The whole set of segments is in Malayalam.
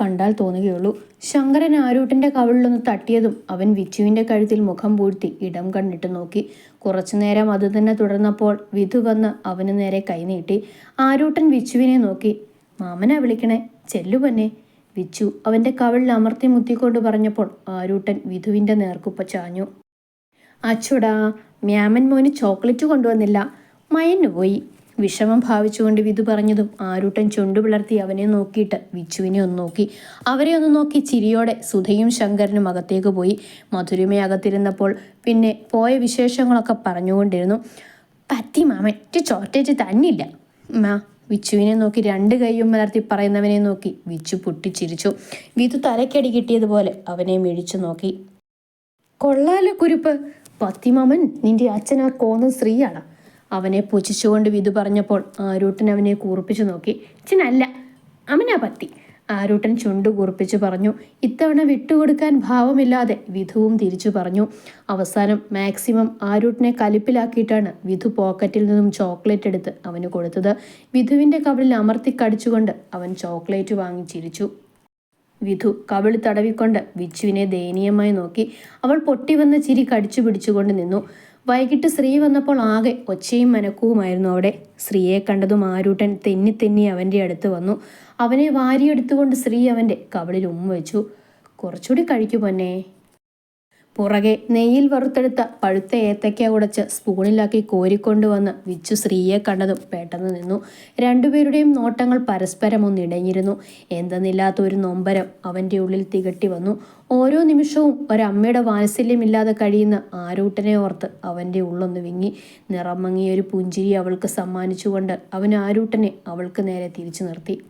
കണ്ടാൽ തോന്നുകയുള്ളൂ. ശങ്കരൻ ആരൂട്ടിന്റെ കവിളിലൊന്ന് തട്ടിയതും അവൻ വിച്ചുവിന്റെ കഴുത്തിൽ മുഖം പൂഴ്ത്തി ഇടം കണ്ടിട്ട് നോക്കി. കുറച്ചുനേരം അത് തന്നെ തുടർന്നപ്പോൾ വിധു വന്ന് അവന് നേരെ കൈനീട്ടി ആരൂട്ടൻ വിച്ചുവിനെ നോക്കി. മാമനാ വിളിക്കണേ ചെല്ലുപന്നെ വിച്ചു അവന്റെ കവിളിൽ അമർത്തി മുത്തിക്കൊണ്ട് പറഞ്ഞപ്പോൾ ആരൂട്ടൻ വിധുവിന്റെ നേർക്കുപ്പ ചാഞ്ഞു. അച്ചുടാ മ്യാമൻ മോന് ചോക്ലേറ്റ് കൊണ്ടുവന്നില്ല. മയന്നു പോയി വിഷമം ഭാവിച്ചുകൊണ്ട് വിധു പറഞ്ഞതും ആരൂട്ടൻ ചുണ്ടു പിളർത്തി അവനെ നോക്കിയിട്ട് വിച്ചുവിനെ ഒന്ന് നോക്കി. അവരെ ഒന്ന് നോക്കി ചിരിയോടെ സുധയും ശങ്കരനും അകത്തേക്ക് പോയി. മധുരിമ അകത്തിരുന്നപ്പോൾ പിന്നെ പോയ വിശേഷങ്ങളൊക്കെ പറഞ്ഞുകൊണ്ടിരുന്നു. പറ്റി മാമൻ ചോറ്റേറ്റ് തന്നില്ല. മാ വിച്ചുവിനെ നോക്കി രണ്ട് കൈയും മലർത്തി പറയുന്നവനെ നോക്കി വിച്ചു പൊട്ടിച്ചിരിച്ചു. വിധു തലക്കടി കിട്ടിയതുപോലെ അവനെ മിഴിച്ചു നോക്കി. കൊള്ളാലോ കുരുപ്പ്. പത്തിമാമൻ നിന്റെ അച്ഛൻ ആ കോന്ന സ്ത്രീയാണ്. അവനെ പുച്ഛിച്ചുകൊണ്ട് വിധു പറഞ്ഞപ്പോൾ ആരൂട്ടൻ അവനെ കൂർപ്പിച്ചു നോക്കി. ചിനല്ല അവനാ പത്തി. ആരൂട്ടൻ ചുണ്ടു കുറിപ്പിച്ചു പറഞ്ഞു ഇത്തവണ വിട്ടുകൊടുക്കാൻ ഭാവമില്ലാതെ വിധുവും തിരിച്ചു പറഞ്ഞു. അവസാനം മാക്സിമം ആരൂട്ടിനെ കലിപ്പിലാക്കിയിട്ടാണ് വിധു പോക്കറ്റിൽ നിന്നും ചോക്ലേറ്റ് എടുത്ത് അവന് കൊടുത്തത്. വിധുവിന്റെ കവിളിൽ അമർത്തി കടിച്ചുകൊണ്ട് അവൻ ചോക്ലേറ്റ് വാങ്ങി ചിരിച്ചു. വിധു കവിളി തടവിക്കൊണ്ട് വിച്ചുവിനെ ദയനീയമായി നോക്കി. അവൾ പൊട്ടിവന്ന ചിരി കടിച്ചു പിടിച്ചുകൊണ്ട് നിന്നു. വൈകിട്ട് ശ്രീ വന്നപ്പോൾ ആകെ ഒച്ചയും മനക്കുവുമായിരുന്നു അവിടെ. ശ്രീയെ കണ്ടതും ആരൂട്ടൻ തെന്നി തെന്നി അവന്റെ അടുത്ത് വന്നു. അവനെ വാരിയെടുത്തുകൊണ്ട് ശ്രീ അവന്റെ കവളിൽ ഉമ്മ വെച്ചു. കുറച്ചുകൂടി കഴിക്കു പൊന്നേ. പുറകെ നെയ്യിൽ വറുത്തെടുത്ത പഴുത്ത ഏത്തയ്ക്ക ഉടച്ച് സ്പൂണിലാക്കി കോരിക്കൊണ്ടുവന്ന് വിച്ചു ശ്രീയെ കണ്ടതും പെട്ടെന്ന് നിന്നു. രണ്ടുപേരുടെയും നോട്ടങ്ങൾ പരസ്പരം ഒന്നിടഞ്ഞിരുന്നു എന്തെന്നില്ലാത്ത ഒരു നൊമ്പരം അവന്റെ ഉള്ളിൽ തികട്ടി വന്നു. ഓരോ നിമിഷവും ഒരമ്മയുടെ വാത്സല്യമില്ലാതെ കഴിയുന്ന ആരൂട്ടനെ ഓർത്ത് അവന്റെ ഉള്ളൊന്ന് വിങ്ങി. നിറം പുഞ്ചിരി അവൾക്ക് സമ്മാനിച്ചുകൊണ്ട് അവൻ ആരൂട്ടനെ അവൾക്ക് നേരെ തിരിച്ചു നിർത്തി.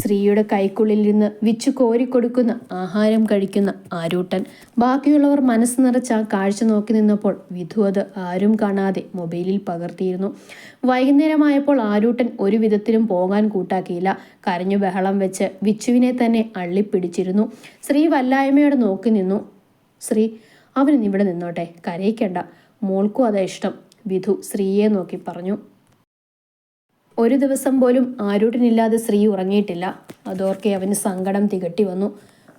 സ്ത്രീയുടെ കൈക്കുള്ളിൽ നിന്ന് വിച്ചു കോരിക്കൊടുക്കുന്ന ആഹാരം കഴിക്കുന്ന ആരൂട്ടൻ. ബാക്കിയുള്ളവർ മനസ്സ് നിറച്ച കാഴ്ച നോക്കി നിന്നപ്പോൾ വിധു അത് ആരും കാണാതെ മൊബൈലിൽ പകർത്തിയിരുന്നു. വൈകുന്നേരമായപ്പോൾ ആരൂട്ടൻ ഒരു വിധത്തിലും പോകാൻ കൂട്ടാക്കിയില്ല. കരഞ്ഞു ബഹളം വെച്ച് വിച്ചുവിനെ തന്നെ അള്ളിപ്പിടിച്ചിരുന്നു. ശ്രീ വല്ലായ്മയോടെ നോക്കി നിന്നു. ശ്രീ അവനിന്നിവിടെ നിന്നോട്ടെ. കരയിക്കണ്ട. മോൾക്കും അതാ ഇഷ്ടം വിധു ശ്രീയെ നോക്കി പറഞ്ഞു. ഒരു ദിവസം പോലും ആരോടിനില്ലാതെ സ്ത്രീ ഉറങ്ങിയിട്ടില്ല. അതോർക്കെ അവന് സങ്കടം തികട്ടി വന്നു.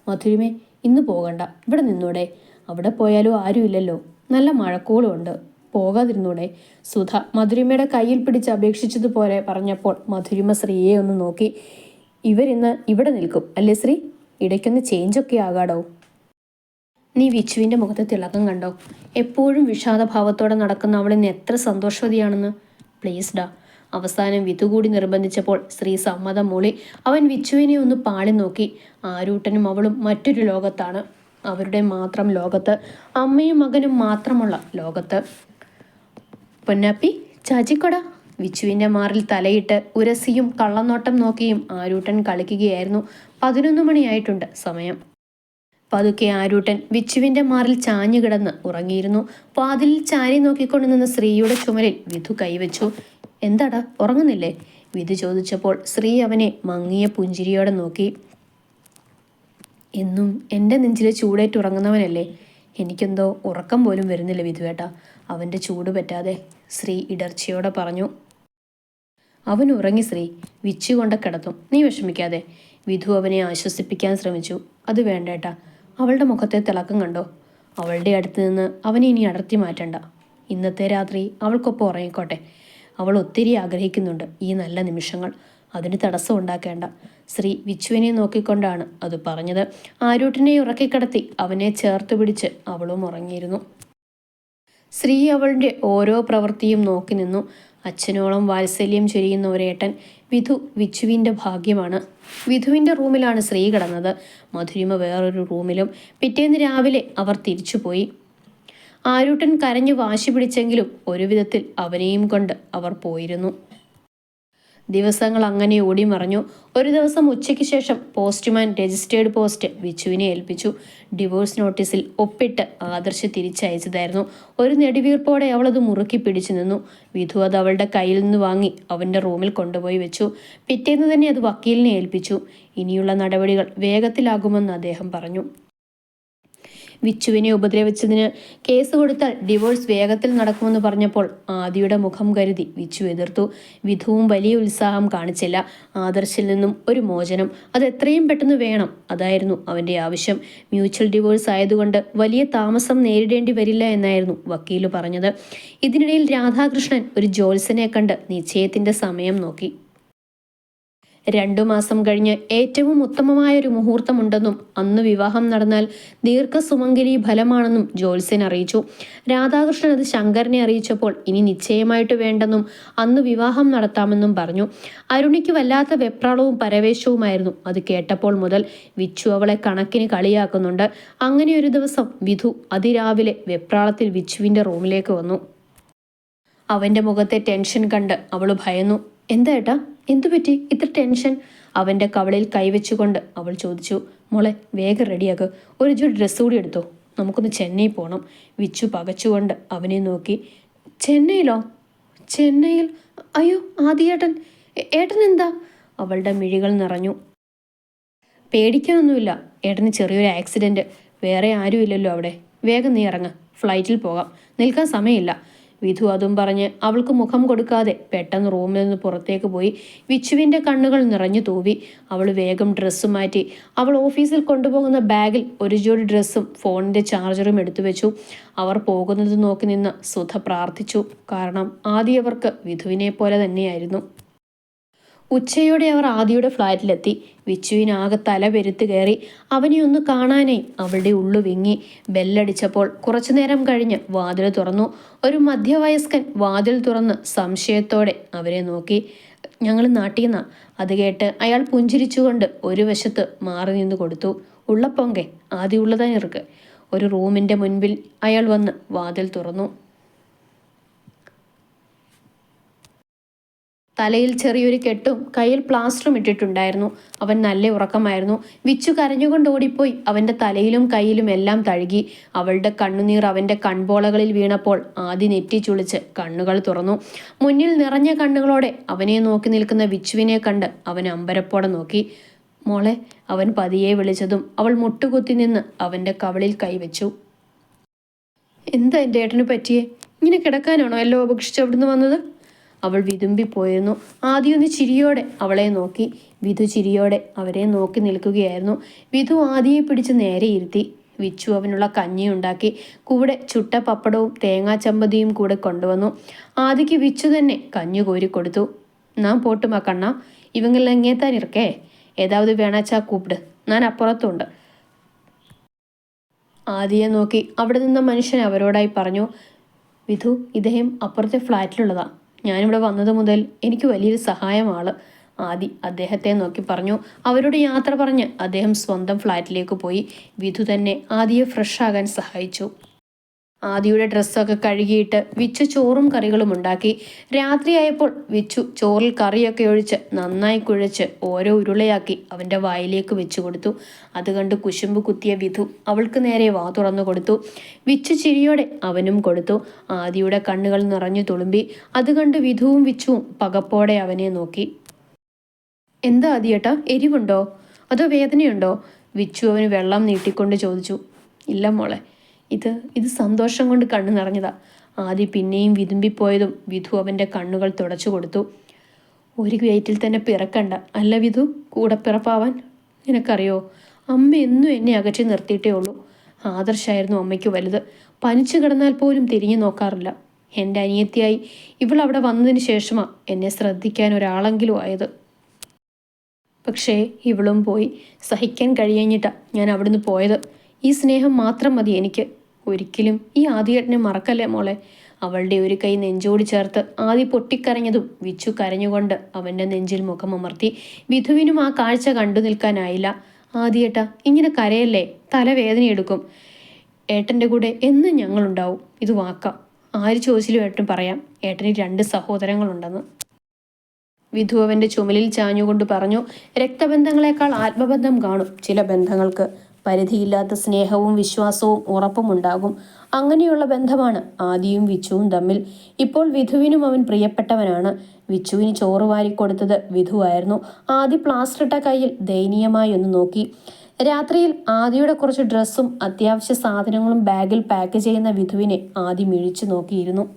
മധുരിമേ ഇന്ന് പോകണ്ട. ഇവിടെ നിന്നൂടെ. അവിടെ പോയാലും ആരുമില്ലല്ലോ. നല്ല മഴക്കോളും ഉണ്ട്. പോകാതിരുന്നൂടെ. സുധ മധുരിമയുടെ കയ്യിൽ പിടിച്ച് അപേക്ഷിച്ചതുപോലെ പറഞ്ഞപ്പോൾ മധുരിമ ശ്രീയെ ഒന്ന് നോക്കി. ഇവരിന്ന് ഇവിടെ നിൽക്കും അല്ലേ ശ്രീ ഇടയ്ക്കൊന്ന് ചേഞ്ചൊക്കെ ആകാടോ? നീ വിച്ചുവിന്റെ മുഖത്ത് തിളക്കം കണ്ടോ? എപ്പോഴും വിഷാദഭാവത്തോടെ നടക്കുന്ന അവളിന്ന് എത്ര സന്തോഷവതിയാണെന്ന്. പ്ലീസ് ഡാ അവസാനം വിധു കൂടി നിർബന്ധിച്ചപ്പോൾ സ്ത്രീ സമ്മതം മൂളി അവൻ വിച്ചുവിനെ ഒന്ന് പാളി നോക്കി. ആരൂട്ടനും അവളും മറ്റൊരു ലോകത്താണ്. അവരുടെ മാത്രം ലോകത്ത് അമ്മയും മകനും മാത്രമുള്ള ലോകത്ത്. പൊന്നാപ്പി ചാച്ചിക്കൊട. വിച്ചുവിന്റെ മാറിൽ തലയിട്ട് ഉരസിയും കള്ളനോട്ടം നോക്കിയും ആരൂട്ടൻ കളിക്കുകയായിരുന്നു. പതിനൊന്ന് മണിയായിട്ടുണ്ട് സമയം. പതുക്കെ ആരൂട്ടൻ വിച്ചുവിന്റെ മാറിൽ ചാഞ്ഞു കിടന്ന് ഉറങ്ങിയിരുന്നു. വാതിലിൽ ചാരി നോക്കിക്കൊണ്ടു നിന്ന സ്ത്രീയുടെ ചുമലിൽ വിധു കൈവച്ചു. എന്താടാ ഉറങ്ങുന്നില്ലേ? വിധു ചോദിച്ചപ്പോൾ ശ്രീ അവനെ മങ്ങിയ പുഞ്ചിരിയോടെ നോക്കി. എന്നും എന്റെ നെഞ്ചിലെ ചൂടേറ്റ് ഉറങ്ങുന്നവനല്ലേ? എനിക്കെന്തോ ഉറക്കം പോലും വരുന്നില്ല വിധുവേട്ട. അവന്റെ ചൂട് പറ്റാതെ ശ്രീ ഇടർച്ചയോടെ പറഞ്ഞു. അവൻ ഉറങ്ങി ശ്രീ വിച്ചു കൊണ്ട് കിടത്തും നീ വിഷമിക്കാതെ. വിധു അവനെ ആശ്വസിപ്പിക്കാൻ ശ്രമിച്ചു. അത് വേണ്ടേട്ടാ. അവളുടെ മുഖത്തെ തിളക്കം കണ്ടോ? അവളുടെ അടുത്ത് നിന്ന് അവനെ ഇനി അടർത്തി മാറ്റണ്ട. ഇന്നത്തെ രാത്രി അവൾക്കൊപ്പം ഉറങ്ങിക്കോട്ടെ. അവൾ ഒത്തിരി ആഗ്രഹിക്കുന്നുണ്ട് ഈ നല്ല നിമിഷങ്ങൾ. അതിന് തടസ്സം ഉണ്ടാക്കേണ്ട. ശ്രീ വിച്ചുവിനെ നോക്കിക്കൊണ്ടാണ് അത് പറഞ്ഞത്. ആരൂട്ടിനെ ഉറക്കിക്കിടത്തി അവനെ ചേർത്ത് പിടിച്ച് അവളും ഉറങ്ങിയിരുന്നു. ശ്രീ അവളുടെ ഓരോ പ്രവൃത്തിയും നോക്കി നിന്നു. അച്ഛനോളം വാത്സല്യം ചൊരിയുന്ന ഒരേട്ടൻ വിധു വിച്ചുവിന്റെ ഭാഗ്യമാണ്. വിധുവിന്റെ റൂമിലാണ് ശ്രീ കിടന്നത്. മധുരിമ വേറൊരു റൂമിലും പിറ്റേന്ന് രാവിലെ അവർ തിരിച്ചുപോയി. ആരൂട്ടൻ കരഞ്ഞു വാശി പിടിച്ചെങ്കിലും ഒരു വിധത്തിൽ അവനെയും കൊണ്ട് അവർ പോയിരുന്നു. ദിവസങ്ങൾ അങ്ങനെ ഓടി ഓടിമറഞ്ഞു ഒരു ദിവസം ഉച്ചയ്ക്ക് ശേഷം പോസ്റ്റ്മാൻ രജിസ്റ്റേർഡ് പോസ്റ്റ് വിച്ചുവിനെ ഏൽപ്പിച്ചു. ഡിവോഴ്സ് നോട്ടീസിൽ ഒപ്പിട്ട് ആദർശ് തിരിച്ചയച്ചതായിരുന്നു. ഒരു നെടുവീർപ്പോടെ അവളത് മുറുക്കി പിടിച്ചു നിന്നു. വിധു അത് അവളുടെ കയ്യിൽ നിന്ന് വാങ്ങി അവന്റെ റൂമിൽ കൊണ്ടുപോയി വെച്ചു. പിറ്റേന്ന് തന്നെ അത് വക്കീലിനെ ഏൽപ്പിച്ചു. ഇനിയുള്ള നടപടികൾ വേഗത്തിലാകുമെന്ന് അദ്ദേഹം പറഞ്ഞു. വിച്ചുവിനെ ഉപദ്രവിച്ചതിന് കേസ് കൊടുത്താൽ ഡിവോഴ്സ് വേഗത്തിൽ നടക്കുമെന്ന് പറഞ്ഞപ്പോൾ ആദിയുടെ മുഖം കരുതി വിച്ചു എതിർത്തു. വിധുവും വലിയ ഉത്സാഹം കാണിച്ചില്ല. ആദർശിൽ നിന്നും ഒരു മോചനം. അത് എത്രയും പെട്ടെന്ന് വേണം അതായിരുന്നു അവന്റെ ആവശ്യം. മ്യൂച്വൽ ഡിവോഴ്സ് ആയതുകൊണ്ട് വലിയ താമസം നേരിടേണ്ടി വരില്ല എന്നായിരുന്നു വക്കീൽ പറഞ്ഞത്. ഇതിനിടയിൽ രാധാകൃഷ്ണൻ ഒരു ജോത്സനെ കണ്ട് നിശ്ചയത്തിന്റെ സമയം നോക്കി. രണ്ടു മാസം കഴിഞ്ഞ് ഏറ്റവും ഉത്തമമായ ഒരു മുഹൂർത്തമുണ്ടെന്നും അന്ന് വിവാഹം നടന്നാൽ ദീർഘസുമംഗലി ഫലമാണെന്നും ജോത്സ്യൻ അറിയിച്ചു. രാധാകൃഷ്ണൻ അത് ശങ്കരനെ അറിയിച്ചപ്പോൾ ഇനി നിശ്ചയമായിട്ട് വേണ്ടെന്നും അന്ന് വിവാഹം നടത്താമെന്നും പറഞ്ഞു. അരുണിക്ക് വല്ലാത്ത വെപ്രാളവും പരവേശവുമായിരുന്നു അത് കേട്ടപ്പോൾ മുതൽ. വിച്ചു അവളെ കണക്കിന് കളിയാക്കുന്നുണ്ട്. അങ്ങനെ ഒരു ദിവസം വിധു അതിരാവിലെ വെപ്രാളത്തിൽ വിച്ചുവിന്റെ റൂമിലേക്ക് വന്നു. അവന്റെ മുഖത്തെ ടെൻഷൻ കണ്ട് അവൾ ഭയന്നു. എന്താ ഏട്ടാ? എന്തു പറ്റി? ഇത്ര ടെൻഷൻ. അവന്റെ കവളിൽ കൈവച്ചുകൊണ്ട് അവൾ ചോദിച്ചു മോളെ വേഗം റെഡിയാക്ക്. ഒരു ജോ ഡ്രസ്സ് കൂടി എടുത്തോ. നമുക്കൊന്ന് ചെന്നൈ പോകണം വിച്ചു പകച്ചുകൊണ്ട് അവനെ നോക്കി ചെന്നൈയിലോ? ചെന്നൈയിൽ? അയ്യോ ആദിയേട്ടൻ. ഏട്ടൻ ഏട്ടൻ എന്താ? അവളുടെ മിഴികൾ നിറഞ്ഞു. പേടിക്കാനൊന്നുമില്ല. ഏട്ടന് ചെറിയൊരു ആക്സിഡന്റ് വേറെ ആരുമില്ലല്ലോ അവിടെ. വേഗം നീ ഇറങ്ങ്. ഫ്ലൈറ്റിൽ പോകാം. നിൽക്കാൻ സമയമില്ല. വിധു അതും പറഞ്ഞ് അവൾക്ക് മുഖം കൊടുക്കാതെ പെട്ടെന്ന് റൂമിൽ നിന്ന് പുറത്തേക്ക് പോയി വിച്ചുവിന്റെ കണ്ണുകൾ നിറഞ്ഞു തൂവി. അവൾ വേഗം ഡ്രസ്സ് മാറ്റി. അവൾ ഓഫീസിൽ കൊണ്ടുപോകുന്ന ബാഗിൽ ഒരു ജോഡി ഡ്രസ്സും ഫോണിന്റെ ചാർജറും എടുത്തു വെച്ചു. അവർ പോകുന്നത് നോക്കി നിന്ന് സുധ പ്രാർത്ഥിച്ചു. കാരണം ആദ്യവർക്ക് വിധുവിനെ പോലെ തന്നെയായിരുന്നു. ഉച്ചയോടെ അവർ ആദിയുടെ ഫ്ലാറ്റിലെത്തി. വിച്ചുവിനാകെ തല പെരുത്ത് കയറി. അവനെ ഒന്ന് കാണാനായി അവളുടെ ഉള്ളു വിങ്ങി. ബെല്ലടിച്ചപ്പോൾ കുറച്ചു നേരം കഴിഞ്ഞ് വാതിൽ തുറന്നു. ഒരു മധ്യവയസ്കൻ വാതിൽ തുറന്ന് സംശയത്തോടെ അവരെ നോക്കി. ഞങ്ങൾ നാട്ടിൽ നിന്നാ അത് കേട്ട് അയാൾ പുഞ്ചിരിച്ചുകൊണ്ട് ഒരു വശത്ത് മാറി നിന്ന് കൊടുത്തു. ഉള്ളപ്പൊങ്കെ ആദ്യം ഉള്ളതാ ഇറുക്ക് ഒരു റൂമിന്റെ മുൻപിൽ അയാൾ വന്ന് വാതിൽ തുറന്നു. തലയിൽ ചെറിയൊരു കെട്ടും കയ്യിൽ പ്ലാസ്റ്ററും ഇട്ടിട്ടുണ്ടായിരുന്നു. അവൻ നല്ല ഉറക്കമായിരുന്നു. വിച്ചു കരഞ്ഞുകൊണ്ട് ഓടിപ്പോയി. അവന്റെ തലയിലും കയ്യിലും എല്ലാം തഴുകി. അവളുടെ കണ്ണുനീർ അവന്റെ കൺപോളകളിൽ വീണപ്പോൾ ആദ്യ നെറ്റി ചുളിച്ച് കണ്ണുകൾ തുറന്നു. മുന്നിൽ നിറഞ്ഞ കണ്ണുകളോടെ അവനെ നോക്കി നിൽക്കുന്ന വിച്ചുവിനെ കണ്ട് അവൻ അമ്പരപ്പോടെ നോക്കി. മോളെ അവൻ പതിയെ വിളിച്ചതും അവൾ മുട്ടുകുത്തി നിന്ന് അവന്റെ കവളിൽ കൈവച്ചു. എന്താ എന്റെ ഏട്ടന് പറ്റിയേ? ഇങ്ങനെ കിടക്കാനാണോ എല്ലാം ഉപേക്ഷിച്ച് അവിടുന്ന് വന്നത്? അവൾ വിതുമ്പിപ്പോയിരുന്നു ആദ്യമൊന്ന് ചിരിയോടെ അവളെ നോക്കി. വിധു ചിരിയോടെ അവരെ നോക്കി നിൽക്കുകയായിരുന്നു. വിധു ആദിയെ പിടിച്ച് നേരെ ഇരുത്തി. വിച്ചു അവനുള്ള കഞ്ഞി ഉണ്ടാക്കി. കൂടെ ചുട്ട പപ്പടവും തേങ്ങാ ചമ്മന്തിയും കൂടെ കൊണ്ടുവന്നു. ആദിക്ക് വിച്ചു തന്നെ കഞ്ഞു കോരിക്കൊടുത്തു നാം പോട്ടുമാ കണ്ണ. ഇവങ്ങളിൽ എങ്ങേത്താൻ ഇറക്കേ ഏതാവത് വേണാച്ചാ കൂപ്പിട് ഞാൻ അപ്പുറത്തുണ്ട്. ആദിയെ നോക്കി. അവിടെ നിന്ന മനുഷ്യൻ അവരോടായി പറഞ്ഞു വിധു ഇദ്ദേഹം അപ്പുറത്തെ ഫ്ലാറ്റിലുള്ളതാ. ഞാനിവിടെ വന്നത് മുതൽ എനിക്ക് വലിയൊരു സഹായമാണ്. ആദി അദ്ദേഹത്തെ നോക്കി പറഞ്ഞു. അവരുടെ യാത്ര പറഞ്ഞ് അദ്ദേഹം സ്വന്തം ഫ്ലാറ്റിലേക്ക് പോയി. വിധു തന്നെ ആദിയെ ഫ്രഷ് ആകാൻ സഹായിച്ചു. ആദിയുടെ ഡ്രസ്സൊക്കെ കഴുകിയിട്ട് വിച്ചു ചോറും കറികളും ഉണ്ടാക്കി. രാത്രിയായപ്പോൾ വിച്ചു ചോറിൽ കറിയൊക്കെ ഒഴിച്ച് നന്നായി കുഴച്ച് ഓരോ ഉരുളയാക്കി അവന്റെ വായിലേക്ക് വെച്ചു കൊടുത്തു. അത് കണ്ട് കുശുമ്പ് കുത്തിയ വിധു അവൾക്ക് നേരെ വാ തുറന്നു കൊടുത്തു. വിച്ചു ചിരിയോടെ അവനും കൊടുത്തു. ആദിയുടെ കണ്ണുകൾ നിറഞ്ഞു തുളുമ്പി. അത് കണ്ട് വിധുവും വിച്ചുവും പകപ്പോടെ അവനെ നോക്കി. എന്താ ആദിയേട്ടാ? എരിവുണ്ടോ? അതോ വേദനയുണ്ടോ? വിച്ചു അവന് വെള്ളം നീട്ടിക്കൊണ്ട് ചോദിച്ചു. ഇല്ല മോളെ ഇത് ഇത് സന്തോഷം കൊണ്ട് കണ്ണു നിറഞ്ഞതാ. ആദി പിന്നെയും വിതുമ്പിപ്പോയതും വിധു അവന്റെ കണ്ണുകൾ തുടച്ചു കൊടുത്തു. ഒരു വയറ്റിൽ തന്നെ പിറക്കണ്ട. അല്ല വിധു കൂടെ പിറപ്പാവാൻ? നിനക്കറിയോ അമ്മ എന്നും എന്നെ അകറ്റി നിർത്തിയിട്ടേ ഉള്ളൂ. ആദർശായിരുന്നു അമ്മയ്ക്ക് വലുത്. പനിച്ചു കിടന്നാൽ പോലും തിരിഞ്ഞു നോക്കാറില്ല. എന്റെ അനിയത്തിയായി ഇവൾ അവിടെ വന്നതിന് ശേഷമാ എന്നെ ശ്രദ്ധിക്കാൻ ഒരാളെങ്കിലും ആയത്. പക്ഷേ ഇവളും പോയി സഹിക്കാൻ കഴിയഞ്ഞിട്ടാ ഞാൻ അവിടുന്ന് പോയത്. ഈ സ്നേഹം മാത്രം മതി എനിക്ക്. ഒരിക്കലും ഈ ആദിയേട്ടനെ മറക്കല്ലേ മോളെ? അവളുടെ ഒരു കൈ നെഞ്ചോട് ചേർത്ത് ആദി പൊട്ടിക്കരഞ്ഞതും വിച്ചു കരഞ്ഞുകൊണ്ട് അവന്റെ നെഞ്ചിൽ മുഖമമർത്തി വിധുവിനും ആ കാഴ്ച കണ്ടു നിൽക്കാനായില്ല. ആദിയേട്ടാ ഇങ്ങനെ കരയല്ലേ? തലവേദനയെടുക്കും ഏട്ടന്റെ കൂടെ എന്നും ഞങ്ങളുണ്ടാവും. ഇത് വാക്കാം. ആര് ചോദിച്ചാലും ഏട്ടൻ പറയാം. ഏട്ടന് രണ്ട് സഹോദരങ്ങളുണ്ടെന്ന്. വിധു അവന്റെ ചുമലിൽ ചാഞ്ഞുകൊണ്ട് പറഞ്ഞു രക്തബന്ധങ്ങളെക്കാൾ ആത്മബന്ധം കാണും ചില ബന്ധങ്ങൾക്ക്. പരിധിയില്ലാത്ത സ്നേഹവും വിശ്വാസവും ഉറപ്പുമുണ്ടാകും. അങ്ങനെയുള്ള ബന്ധമാണ് ആദിയും വിച്ചുവും തമ്മിൽ. ഇപ്പോൾ വിധുവിനും അവൻ പ്രിയപ്പെട്ടവനാണ്. വിച്ചുവിന് ചോറ് വാരിക്കൊടുത്തത് വിധുവായിരുന്നു ആദി പ്ലാസ്റ്ററിട്ട കയ്യിൽ ദയനീയമായി ഒന്ന് നോക്കി. രാത്രിയിൽ ആദിയുടെ കുറച്ച് ഡ്രസ്സും അത്യാവശ്യ സാധനങ്ങളും ബാഗിൽ പാക്ക് ചെയ്യുന്ന വിധുവിനെ ആദി മിഴിച്ചു നോക്കിയിരുന്നു.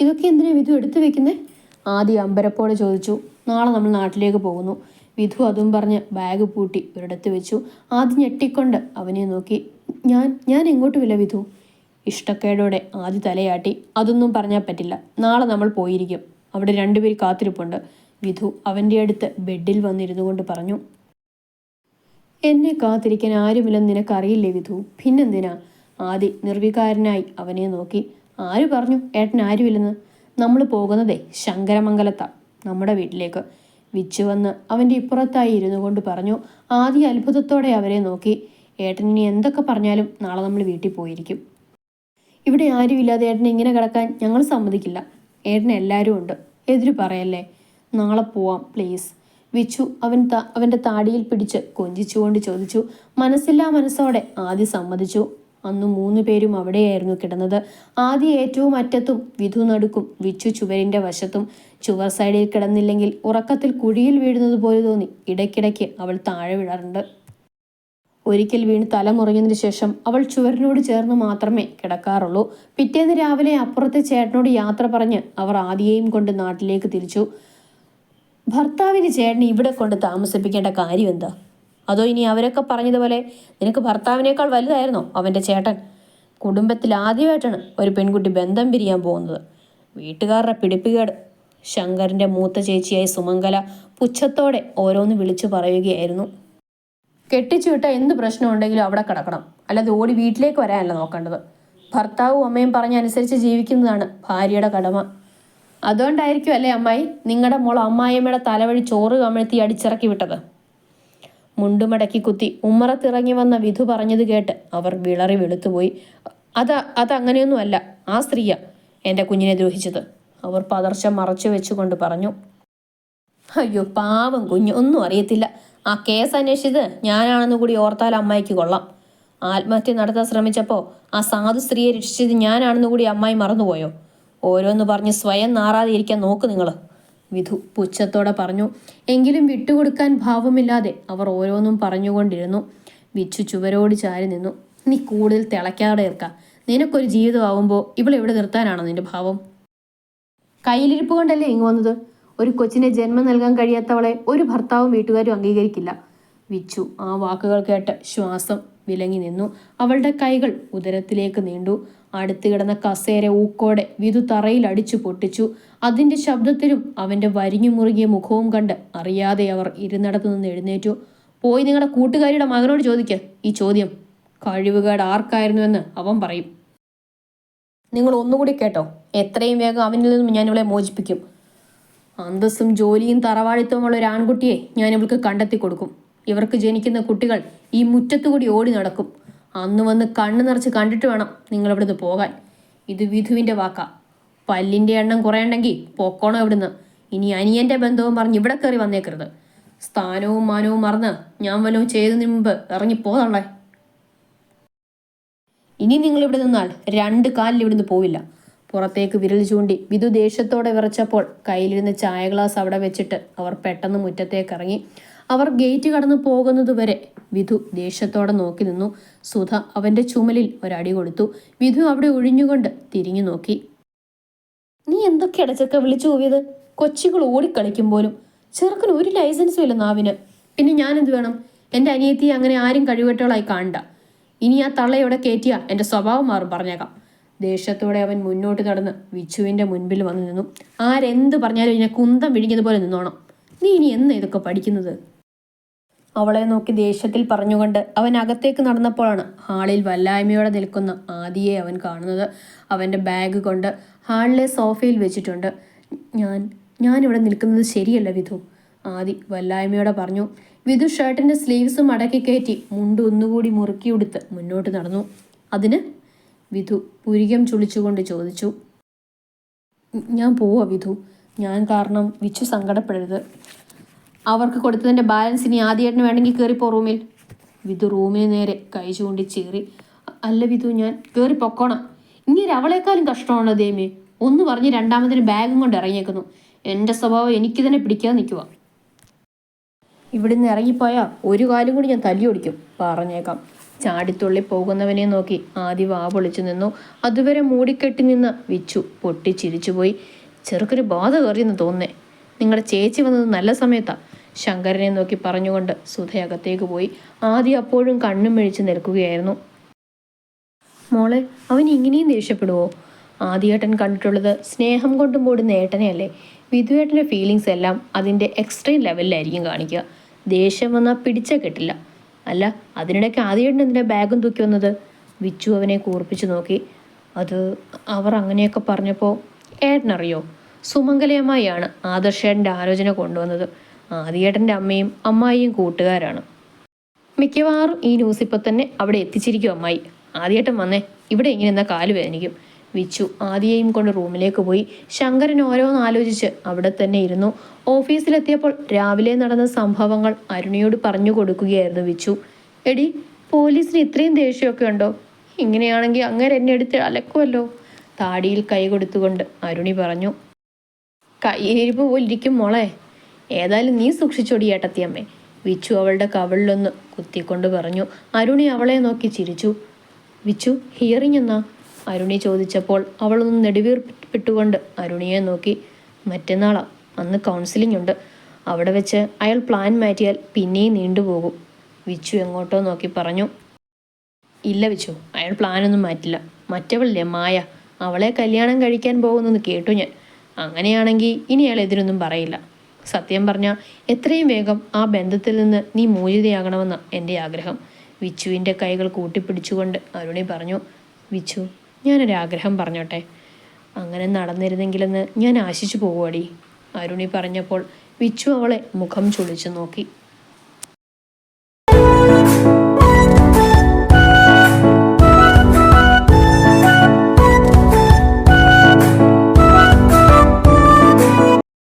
ഇതൊക്കെ എന്തിനാ വിധു എടുത്തു വെക്കുന്നേ? ആദി അമ്പരപ്പോടെ ചോദിച്ചു. നാളെ നമ്മൾ നാട്ടിലേക്ക് പോകുന്നു. വിധു അതും പറഞ്ഞ് ബാഗ് പൂട്ടി ഒരിടത്ത് വെച്ചു. ആദ്യം ഞെട്ടിക്കൊണ്ട് അവനെ നോക്കി. ഞാൻ ഞാൻ എങ്ങോട്ട് വില വിധു? ഇഷ്ടക്കേടോടെ ആദ്യ തലയാട്ടി. അതൊന്നും പറഞ്ഞാൽ പറ്റില്ല. നാളെ നമ്മൾ പോയിരിക്കും. അവിടെ രണ്ടുപേർ കാത്തിരിപ്പുണ്ട്. വിധു അവന്റെ അടുത്ത് ബെഡിൽ വന്നിരുന്നു കൊണ്ട് പറഞ്ഞു. എന്നെ കാത്തിരിക്കാൻ ആരുമില്ലെന്ന് നിനക്കറിയില്ലേ വിധു? പിന്നെന്തിനാ? ആദി നിർവികാരനായി അവനെ നോക്കി. ആര് പറഞ്ഞു? ഏട്ടൻ ആരുമില്ലെന്ന്? നമ്മൾ പോകുന്നതേ ശങ്കരമംഗലത്താ. നമ്മുടെ വീട്ടിലേക്ക്. വിച്ചു വന്ന് അവന്റെ ഇപ്പുറത്തായി ഇരുന്നു കൊണ്ട് പറഞ്ഞു ആദ്യ അത്ഭുതത്തോടെ അവരെ നോക്കി. ഏട്ടൻ എന്തൊക്കെ പറഞ്ഞാലും നാളെ നമ്മൾ വീട്ടിൽ പോയിരിക്കും. ഇവിടെ ആരുമില്ലാതെ ഏട്ടനെ ഇങ്ങനെ കിടക്കാൻ ഞങ്ങൾ സമ്മതിക്കില്ല. ഏട്ടൻ എല്ലാവരും ഉണ്ട്. എതിര് പറയല്ലേ? നാളെ പോവാം പ്ലീസ്. വിച്ചു അവൻ ത അവന്റെ താടിയിൽ പിടിച്ച് കൊഞ്ചിച്ചുകൊണ്ട് ചോദിച്ചു മനസ്സില്ലാ മനസ്സോടെ ആദ്യ സമ്മതിച്ചു. അന്ന് മൂന്ന് പേരും അവിടെയായിരുന്നു കിടന്നത്. ആദ്യ ഏറ്റവും അറ്റത്തും വിധു നടുക്കും വിച്ചു ചുവരിന്റെ വശത്തും. ചുവർ സൈഡിൽ കിടന്നില്ലെങ്കിൽ ഉറക്കത്തിൽ കുഴിയിൽ വീഴുന്നത് പോലെ തോന്നി. ഇടയ്ക്കിടയ്ക്ക് അവൾ താഴെ വിടാറുണ്ട് ഒരിക്കൽ വീണ് തലമുറിഞ്ഞതിന് ശേഷം അവൾ ചുവരിനോട് ചേർന്ന് മാത്രമേ കിടക്കാറുള്ളൂ. പിറ്റേന്ന് രാവിലെ അപ്പുറത്തെ ചേട്ടനോട് യാത്ര പറഞ്ഞ് അവർ ആദിയെയും കൊണ്ട് നാട്ടിലേക്ക് തിരിച്ചു. ഭർത്താവിന് ചേട്ടനെ ഇവിടെ കൊണ്ട് താമസിപ്പിക്കേണ്ട കാര്യം എന്താ? അതോ ഇനി അവരൊക്കെ പറഞ്ഞതുപോലെ നിനക്ക് ഭർത്താവിനേക്കാൾ വലുതായിരുന്നോ അവന്റെ ചേട്ടൻ? കുടുംബത്തിൽ ആദ്യമായിട്ടാണ് ഒരു പെൺകുട്ടി ബന്ധം പിരിയാൻ പോകുന്നത്. വീട്ടുകാരുടെ പിടിപ്പുകേട് ശങ്കറിന്റെ മൂത്ത ചേച്ചിയായി സുമംഗല പുച്ഛത്തോടെ ഓരോന്ന് വിളിച്ചു പറയുകയായിരുന്നു. കെട്ടിച്ചു വിട്ട എന്ത് പ്രശ്നമുണ്ടെങ്കിലും അവിടെ കിടക്കണം. അല്ലാതെ ഓടി വീട്ടിലേക്ക് വരാനല്ല നോക്കേണ്ടത്. ഭർത്താവും അമ്മയും പറഞ്ഞനുസരിച്ച് ജീവിക്കുന്നതാണ് ഭാര്യയുടെ കടമ. അതുകൊണ്ടായിരിക്കും അല്ലേ അമ്മായി നിങ്ങളുടെ മോൾ അമ്മായിയമ്മയുടെ തലവഴി ചോറ് കമഴ്ത്തി അടിച്ചിറക്കി വിട്ടത്? മുണ്ടുമടക്കി കുത്തി ഉമ്മറത്തിറങ്ങി വന്ന വിധു പറഞ്ഞത് കേട്ട് അവർ വിളറി വെളുത്തുപോയി. അത് അതങ്ങനെയൊന്നുമല്ല ആ സ്ത്രീയ എന്റെ കുഞ്ഞിനെ ദ്രോഹിച്ചത്. അവർ പതർച്ച മറച്ചു വെച്ചുകൊണ്ട് പറഞ്ഞു അയ്യോ പാവം കുഞ്ഞ് ഒന്നും അറിയത്തില്ല. ആ കേസ് അന്വേഷിച്ചത് ഞാനാണെന്ന് കൂടി ഓർത്താൽ അമ്മായിക്ക് കൊള്ളാം. ആത്മഹത്യ നടത്താൻ ശ്രമിച്ചപ്പോൾ ആ സാധു സ്ത്രീയെ രക്ഷിച്ചത് ഞാനാണെന്ന് കൂടി അമ്മായി മറന്നുപോയോ? ഓരോന്ന് പറഞ്ഞ് സ്വയം നാറാതെ ഇരിക്കാൻ നോക്ക് നിങ്ങൾ വിധു പുച്ഛത്തോടെ പറഞ്ഞു എങ്കിലും വിട്ടുകൊടുക്കാൻ ഭാവമില്ലാതെ അവർ ഓരോന്നും പറഞ്ഞുകൊണ്ടിരുന്നു. വിച്ചു ചുവരോട് ചാരി നിന്നു. നീ കൂടുതൽ തിളയ്ക്കാതെ ഇറക്ക നിനക്കൊരു ജീവിതമാവുമ്പോൾ ഇവളെവിടെ നിർത്താനാണോ നിന്റെ ഭാവം? കയ്യിലിരിപ്പ് കൊണ്ടല്ലേ ഇങ്ങ് വന്നത്? ഒരു കൊച്ചിനെ ജന്മം നൽകാൻ കഴിയാത്തവളെ ഒരു ഭർത്താവും വീട്ടുകാരും അംഗീകരിക്കില്ല. വിച്ചു ആ വാക്കുകൾ കേട്ട് ശ്വാസം വിലങ്ങി നിന്നു. അവളുടെ കൈകൾ ഉദരത്തിലേക്ക് നീണ്ടു. അടുത്ത് കിടന്ന കസേര ഊക്കോടെ വിധു തറയിൽ അടിച്ചു പൊട്ടിച്ചു. അതിന്റെ ശബ്ദത്തിലും അവന്റെ വരിഞ്ഞു മുറുകിയ മുഖവും കണ്ട് അറിയാതെ അവർ ഇരുന്നിടത്തു നിന്ന് എഴുന്നേറ്റു. പോയി നിങ്ങളുടെ കൂട്ടുകാരിയുടെ മകനോട് ചോദിക്ക. ഈ ചോദ്യം കഴിവുകേട് ആർക്കായിരുന്നുവെന്ന് അവൻ പറയും. നിങ്ങൾ ഒന്നുകൂടി കേട്ടോ. എത്രയും വേഗം അവനിൽ നിന്നും ഞാൻ ഇവളെ മോചിപ്പിക്കും. അന്തസ്സും ജോലിയും തറവാളിത്തവുമുള്ള ഒരു ആൺകുട്ടിയെ ഞാൻ ഇവൾക്ക് കണ്ടെത്തി കൊടുക്കും. ഇവർക്ക് ജനിക്കുന്ന കുട്ടികൾ ഈ മുറ്റത്തുകൂടി ഓടി നടക്കും. അന്ന് വന്ന് കണ്ണു നിറച്ച് കണ്ടിട്ട് വേണം നിങ്ങൾ ഇവിടുന്ന് പോകാൻ. ഇത് വിധുവിന്റെ വാക്കാ. പല്ലിന്റെ എണ്ണം കുറയണ്ടെങ്കിൽ പൊക്കോണം ഇവിടുന്ന്. ഇനി അനിയന്റെ ബന്ധവും പറഞ്ഞ് ഇവിടെ കയറി വന്നേക്കരുത്. സ്ഥാനവും മാനവും മറന്ന് ഞാൻ വല്ലതും ചെയ്തതിന് മുമ്പ് ഇറങ്ങിപ്പോതള്ളേ ഇനി നിങ്ങൾ ഇവിടെ നിന്നാൽ രണ്ട് കാലിൽ ഇവിടുന്ന് പോവില്ല. പുറത്തേക്ക് വിരൽ ചൂണ്ടി വിധു ദേഷ്യത്തോടെ വിറച്ചപ്പോൾ കയ്യിലിരുന്ന ചായ ഗ്ലാസ് അവിടെ വെച്ചിട്ട് അവർ പെട്ടെന്ന് മുറ്റത്തേക്ക് ഇറങ്ങി അവർ ഗേറ്റ് കടന്നു പോകുന്നതുവരെ വിധു ദേഷ്യത്തോടെ നോക്കി നിന്നു. സുധ അവന്റെ ചുമലിൽ ഒരടി കൊടുത്തു. വിധു അവിടെ ഒഴിഞ്ഞുകൊണ്ട് തിരിഞ്ഞു നോക്കി. നീ എന്തൊക്കെ അടച്ചൊക്കെ വിളിച്ചു പോവിയത് കൊച്ചുകൾ ഓടിക്കളിക്കും പോലും. ചെറുക്കന് ഒരു ലൈസൻസും ഇല്ല നാവിന്. പിന്നെ ഞാനെന്ത് വേണം? എന്റെ അനിയത്തിയെ അങ്ങനെ ആരും കഴിവറ്റോളായി കാണണ്ട. ഇനി ആ തള്ളയോടെ കയറ്റിയ എന്റെ സ്വഭാവം മാറും പറഞ്ഞേക്കാം. ദേഷ്യത്തോടെ അവൻ മുന്നോട്ട് നടന്ന് വിച്ചുവിന്റെ മുൻപിൽ വന്നു നിന്നു. ആരെന്ത് പറഞ്ഞാലും ഇതിനെ കുന്തം വിഴിഞ്ഞതുപോലെ നിന്നോണം. നീ ഇനി എന്ന് ഇതൊക്കെ പഠിക്കുന്നത്? അവളെ നോക്കി ദേഷ്യത്തിൽ പറഞ്ഞുകൊണ്ട് അവൻ അകത്തേക്ക് നടന്നപ്പോഴാണ് ഹാളിൽ വല്ലായ്മയോടെ നിൽക്കുന്ന ആദിയെ അവൻ കാണുന്നത്. അവന്റെ ബാഗ് കൊണ്ട് ഹാളിലെ സോഫയിൽ വെച്ചിട്ടുണ്ട്. ഞാൻ ഞാനിവിടെ നിൽക്കുന്നത് ശരിയല്ല വിധു. ആദി വല്ലായ്മയോടെ പറഞ്ഞു. വിധു ഷർട്ടിന്റെ സ്ലീവ്സ് മടക്കി കയറ്റി മുണ്ട് ഒന്നുകൂടി മുറുക്കി ഉടുത്ത് മുന്നോട്ട് നടന്നു. അതിന് വിധു പുരികം ചുളിച്ചുകൊണ്ട് ചോദിച്ചു. ഞാൻ പോവാ വിധു. ഞാൻ കാരണം വിച്ചു സങ്കടപ്പെടരുത്. അവർക്ക് കൊടുത്തതിന്റെ ബാലൻസ് ഇനി ആദ്യമായിട്ടിന് വേണമെങ്കിൽ കയറിപ്പോ റൂമിൽ. വിധു റൂമിന് നേരെ കൈ ചൂണ്ടി ചീറി. അല്ല വിധു ഞാൻ കയറി പൊക്കോണം. ഇങ്ങനെ അവളെക്കാളും കഷ്ടമാണോ ദേമി? ഒന്ന് പറഞ്ഞ് രണ്ടാമതിന് ബാഗും കൊണ്ട് ഇറങ്ങിയേക്കുന്നു. എന്റെ സ്വഭാവം എനിക്ക് തന്നെ പിടിക്കാൻ നിൽക്കുക ഇവിടുന്ന് ഇറങ്ങിപ്പോയാൽ ഒരു കാലും കൂടി ഞാൻ തല്ലി ഓടിക്കും. പറഞ്ഞേക്കാം. ചാടിത്തുള്ളി പോകുന്നവനെ നോക്കി ആദി വാ പൊളിച്ചു നിന്നു. അതുവരെ മൂടിക്കെട്ടി നിന്ന് വിച്ചു പൊട്ടി പൊട്ടിച്ചിരിച്ചുപോയി ചെറുക്കൊരു ബാധ കയറിയെന്ന് തോന്നേ നിങ്ങളുടെ ചേച്ചി വന്നത് നല്ല സമയത്താ. ശങ്കരനെ നോക്കി പറഞ്ഞുകൊണ്ട് സുധയകത്തേക്ക് പോയി. ആദി അപ്പോഴും കണ്ണും മിഴിച്ച് നിൽക്കുകയായിരുന്നു. മോളെ അവൻ ഇങ്ങനെയും ദേഷ്യപ്പെടുവോ? ആദ്യേട്ടൻ കണ്ടിട്ടുള്ളത് സ്നേഹം കൊണ്ടും പോടുന്ന ഏട്ടനെയല്ലേ? വിധുവേട്ടന്റെ ഫീലിങ്സ് എല്ലാം അതിന്റെ എക്സ്ട്രീം ലെവലിലായിരിക്കും കാണിക്കുക. ദേഷ്യം വന്നാൽ പിടിച്ച കിട്ടില്ല. അല്ല അതിനിടയ്ക്ക് ആദ്യമായിട്ട് എന്തിനാ ബാഗും തൂക്കി വന്നത്. വിച്ചു അവനെ കൂർപ്പിച്ചു നോക്കി. അത് അവർ അങ്ങനെയൊക്കെ പറഞ്ഞപ്പോൾ ഏട്ടനറിയോ? സുമംഗലയമ്മായിയാണ് ആദർശേട്ടന്റെ ആലോചന കൊണ്ടുവന്നത്. ആദ്യേട്ടന്റെ അമ്മയും അമ്മായിയും കൂട്ടുകാരാണ്. മിക്കവാറും ഈ ന്യൂസ് ഇപ്പം തന്നെ അവിടെ എത്തിച്ചിരിക്കും അമ്മായി. ആദ്യമായിട്ടും വന്നേ ഇവിടെ ഇങ്ങനെ എന്നാൽ കാൽ വേദനിക്കും. വിച്ചു. ആദിയെയും കൊണ്ട് റൂമിലേക്ക് പോയി. ശങ്കരൻ ഓരോന്ന് ആലോചിച്ച് അവിടെ തന്നെ ഇരുന്നു. ഓഫീസിലെത്തിയപ്പോൾ രാവിലെ നടന്ന സംഭവങ്ങൾ അരുണിയോട് പറഞ്ഞു കൊടുക്കുകയായിരുന്നു വിച്ചു. എടി പോലീസിന് ഇത്രയും ദേഷ്യമൊക്കെ ഉണ്ടോ? ഇങ്ങനെയാണെങ്കിൽ അങ്ങനെ എന്നെ എടുത്ത് അലക്കുമല്ലോ താടിയിൽ കൈ കൊടുത്തുകൊണ്ട് അരുണി പറഞ്ഞു കയ്യിരിപ്പ് പോലിരിക്കും മോളെ. ഏതായാലും നീ സൂക്ഷിച്ചോടി ഏട്ടത്തിയമ്മേ. വിച്ചു അവളുടെ കവിളിലൊന്ന് കുത്തിക്കൊണ്ട് പറഞ്ഞു. അരുണി അവളെ നോക്കി ചിരിച്ചു. വിച്ചു ഹിയറിങ് എന്നാ? അരുണി ചോദിച്ചപ്പോൾ അവളൊന്ന് നെടുവീർപ്പിട്ടുകൊണ്ട് അരുണിയെ നോക്കി. മറ്റന്നാളാ അന്ന് കൗൺസിലിംഗ് ഉണ്ട്. അവിടെ വെച്ച് അയാൾ പ്ലാൻ മാറ്റിയാൽ പിന്നെയും നീണ്ടുപോകും വിച്ചു എങ്ങോട്ടോ നോക്കി പറഞ്ഞു. ഇല്ല വിച്ചു അയാൾ പ്ലാനൊന്നും മാറ്റില്ല. മറ്റവളില്ലേ മായ അവളെ കല്യാണം കഴിക്കാൻ പോകുന്നെന്ന് കേട്ടു ഞാൻ. അങ്ങനെയാണെങ്കിൽ ഇനി അയാൾ എതിരൊന്നും പറയില്ല. സത്യം പറഞ്ഞാൽ എത്രയും വേഗം ആ ബന്ധത്തിൽ നിന്ന് നീ മോചിതയാകണമെന്ന എന്റെ ആഗ്രഹം. വിച്ചുവിന്റെ കൈകൾ കൂട്ടിപ്പിടിച്ചുകൊണ്ട് അരുണി പറഞ്ഞു വിച്ചു ഞാനൊരാഗ്രഹം പറഞ്ഞോട്ടെ. അങ്ങനെ നടന്നിരുന്നെങ്കിലെന്ന് ഞാൻ ആശിച്ചു പോവുകടി. അരുണി പറഞ്ഞപ്പോൾ വിച്ചു അവളെ മുഖം ചുളിച്ചു നോക്കി.